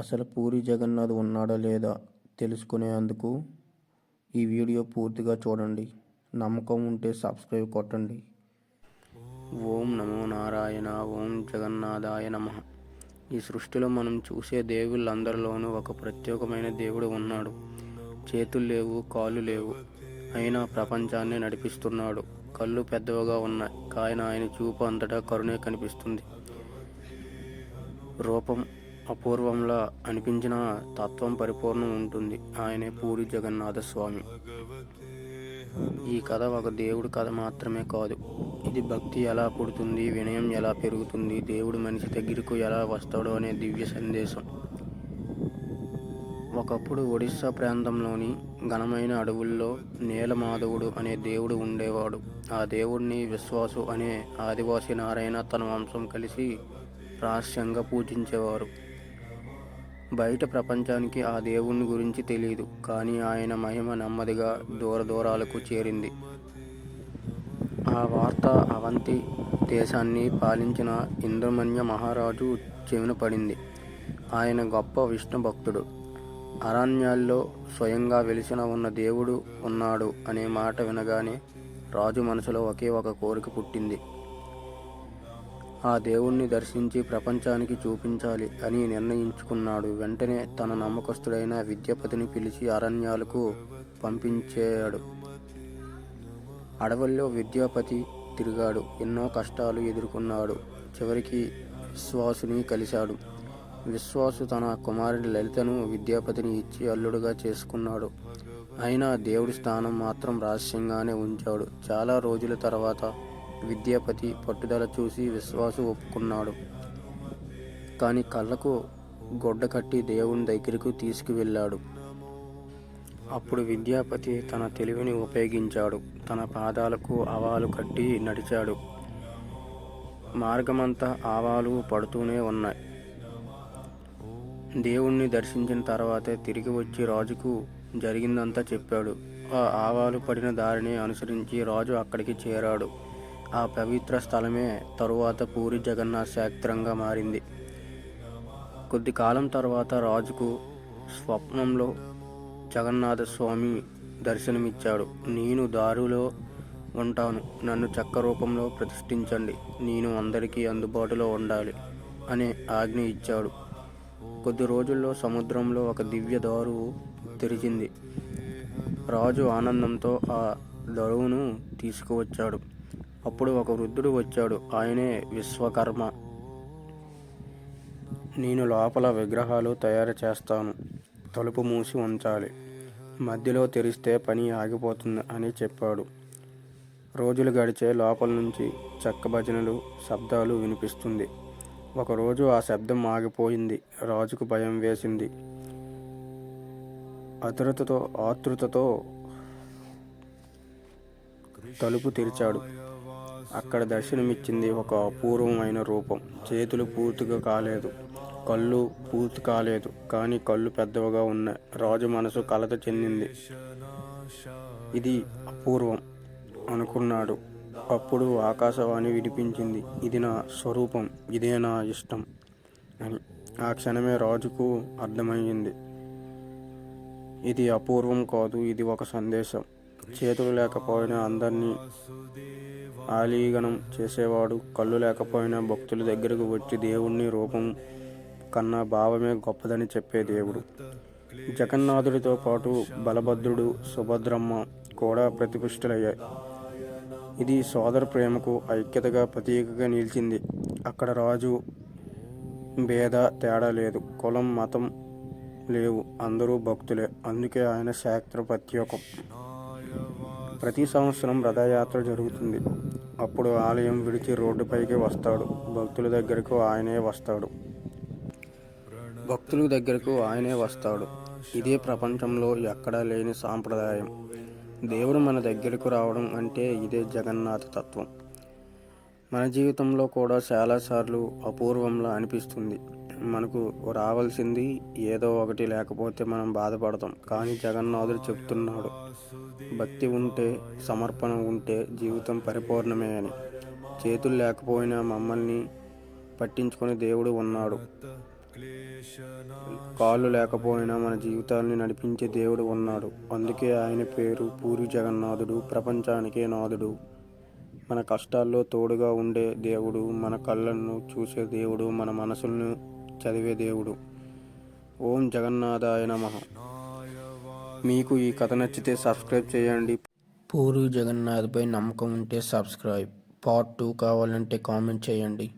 అసలు పూరి జగన్నాథ్ ఉన్నాడా లేదా తెలుసుకునేందుకు ఈ వీడియో పూర్తిగా చూడండి. నమ్మకం ఉంటే సబ్స్క్రైబ్ కొట్టండి. ఓం నమో నారాయణ ఓం జగన్నాథాయ నమ. ఈ సృష్టిలో మనం చూసే దేవుళ్ళందరిలోనూ ఒక ప్రత్యేకమైన దేవుడు ఉన్నాడు. చేతులు లేవు కాళ్ళు లేవు. అయినా ప్రపంచాన్ని నడిపిస్తున్నాడు. కళ్ళు పెద్దవిగా ఉన్నాయి. కాయన ఆయన చూపు అంతటా కరుణే కనిపిస్తుంది. రూపం అపూర్వంలా అనిపించిన తత్వం పరిపూర్ణం ఉంటుంది. ఆయనే పూరి జగన్నాథ స్వామి ఈ కథ ఒక దేవుడి కథ మాత్రమే కాదు. ఇది భక్తి ఎలా పుడుతుంది వినయం ఎలా పెరుగుతుంది దేవుడు మనిషి దగ్గరకు ఎలా వస్తాడో అనే దివ్య సందేశం. ఒకప్పుడు ఒడిస్సా ప్రాంతంలోని ఘనమైన అడవుల్లో నీలమాధవుడు అనే దేవుడు ఉండేవాడు. ఆ దేవుడిని విశ్వాసు అనే ఆదివాసి నారాయణ తన వంశం కలిసి రహస్యంగా పూజించేవారు. బయట ప్రపంచానికి ఆ దేవుని గురించి తెలియదు కానీ ఆయన మహిమ నెమ్మదిగా దూర దూరాలకు చేరింది. ఆ వార్త అవంతి దేశాన్ని పాలించిన ఇంద్రమన్య మహారాజు చెవిన పడింది. ఆయన గొప్ప విష్ణు భక్తుడు. అరణ్యాల్లో స్వయంగా వెలిసిన ఉన్న దేవుడు ఉన్నాడు అనే మాట వినగానే రాజు మనసులో ఒకే ఒక కోరిక పుట్టింది. ఆ దేవుణ్ణి దర్శించి ప్రపంచానికి చూపించాలి అని నిర్ణయించుకున్నాడు. వెంటనే తన నమ్మకస్తుడైన విద్యాపతిని పిలిచి అరణ్యాలకు పంపించాడు. అడవుల్లో విద్యాపతి తిరిగాడు. ఎన్నో కష్టాలు ఎదుర్కొన్నాడు. చివరికి విశ్వాసుని కలిశాడు. విశ్వాసు తన కుమారుడి లలితను విద్యాపతిని ఇచ్చి అల్లుడుగా చేసుకున్నాడు. అయినా దేవుడి స్థానం మాత్రం రహస్యంగానే ఉంచాడు. చాలా రోజుల తర్వాత విద్యాపతి పట్టుదల చూసి విశ్వాసు ఒప్పుకున్నాడు. కానీ కళ్ళకు గొడ్డ కట్టి దేవుని దగ్గరకు తీసుకువెళ్ళాడు. అప్పుడు విద్యాపతి తన తెలివిని ఉపయోగించాడు. తన పాదాలకు ఆవాలు కట్టి నడిచాడు. మార్గమంతా ఆవాలు పడుతూనే ఉన్నాయి. దేవుణ్ణి దర్శించిన తర్వాతే తిరిగి వచ్చి రాజుకు జరిగిందంతా చెప్పాడు. ఆ ఆవాలు పడిన దారిని అనుసరించి రాజు అక్కడికి చేరాడు. ఆ పవిత్ర స్థలమే తరువాత పూరి జగన్నాథ్ క్షేత్రంగా మారింది. కొద్ది కాలం తర్వాత రాజుకు స్వప్నంలో జగన్నాథ స్వామి దర్శనమిచ్చాడు. నేను దారిలో ఉంటాను. నన్ను చక్క రూపంలో ప్రతిష్ఠించండి. నేను అందరికీ అందుబాటులో ఉండాలి అనే ఆజ్ఞ ఇచ్చాడు. కొద్ది రోజుల్లో సముద్రంలో ఒక దివ్య దారు తెరిచింది. రాజు ఆనందంతో ఆ దరువును తీసుకువచ్చాడు. అప్పుడు ఒక వృద్ధుడు వచ్చాడు. ఆయనే విశ్వకర్మ. నేను లోపల విగ్రహాలు తయారు చేస్తాను. తలుపు మూసి ఉంచాలి. మధ్యలో తెరిస్తే పని ఆగిపోతుంది అని చెప్పాడు. రోజులు గడిచే లోపల నుంచి చెక్క భజనలు శబ్దాలు వినిపిస్తుంది. ఒకరోజు ఆ శబ్దం ఆగిపోయింది. రాజుకు భయం వేసింది. అతురతతో ఆతృతతో తలుపు తెరిచాడు. అక్కడ దర్శనమిచ్చింది ఒక అపూర్వమైన రూపం. చేతులు పూర్తిగా కాలేదు. కళ్ళు పూర్తి కాలేదు. కానీ కళ్ళు పెద్దవిగా ఉన్నాయి. రాజు మనసు కలత చెందింది. ఇది అపూర్వం అనుకున్నాడు. అప్పుడు ఆకాశవాణి వినిపించింది. ఇది నా స్వరూపం. ఇదే నా ఇష్టం అని. ఆ క్షణమే రాజుకు అర్థమయ్యింది. ఇది అపూర్వం కాదు. ఇది ఒక సందేశం. చేతులు లేకపోయినా అందరినీ ఆలీగనం చేసేవాడు. కళ్ళు లేకపోయినా భక్తుల దగ్గరకు వచ్చి దేవుణ్ణి రూపం కన్నా భావమే గొప్పదని చెప్పే దేవుడు. జగన్నాథుడితో పాటు బలభద్రుడు సుభద్రమ్మ కూడా ప్రతిపుష్టులయ్యాయి ఇది సోదర ప్రేమకు ఐక్యతగా ప్రతీకగా నిలిచింది. అక్కడ రాజు భేద తేడా లేదు. కులం మతం లేవు. అందరూ భక్తులే. అందుకే ఆయన శాస్త్ర ప్రత్యేకం. ప్రతి సంవత్సరం రథయాత్ర జరుగుతుంది. అప్పుడు ఆలయం విడిచి రోడ్డుపైకి వస్తాడు. భక్తుల దగ్గరకు ఆయనే వస్తాడు. భక్తుల దగ్గరకు ఆయనే వస్తాడు. ఇదే ప్రపంచంలో ఎక్కడా లేని సాంప్రదాయం. దేవుడు మన దగ్గరకు రావడం అంటే ఇదే జగన్నాథ తత్వం. మన జీవితంలో కూడా చాలాసార్లు అపూర్వంలా అనిపిస్తుంది. మనకు రావాల్సింది ఏదో ఒకటి లేకపోతే మనం బాధపడతాం. కానీ జగన్నాథుడు చెప్తున్నాడు భక్తి ఉంటే సమర్పణ ఉంటే జీవితం పరిపూర్ణమే అని. చేతులు లేకపోయినా మమ్మల్ని పట్టించుకొని దేవుడు ఉన్నాడు. కాళ్ళు లేకపోయినా మన జీవితాల్ని నడిపించే దేవుడు ఉన్నాడు. అందుకే ఆయన పేరు పూరి జగన్నాథుడు ప్రపంచానికే నాథుడు. మన కష్టాల్లో తోడుగా ఉండే దేవుడు మన కళ్ళను చూసే దేవుడు మన మనసులను చదివే దేవుడు. ఓం జగన్నాథాయ నమ. మీకు ఈ కథ నచ్చితే సబ్స్క్రైబ్ చేయండి. పూరి జగన్నాథ్పై నమ్మకం ఉంటే సబ్స్క్రైబ్. పార్ట్ టూ కావాలంటే కామెంట్ చేయండి.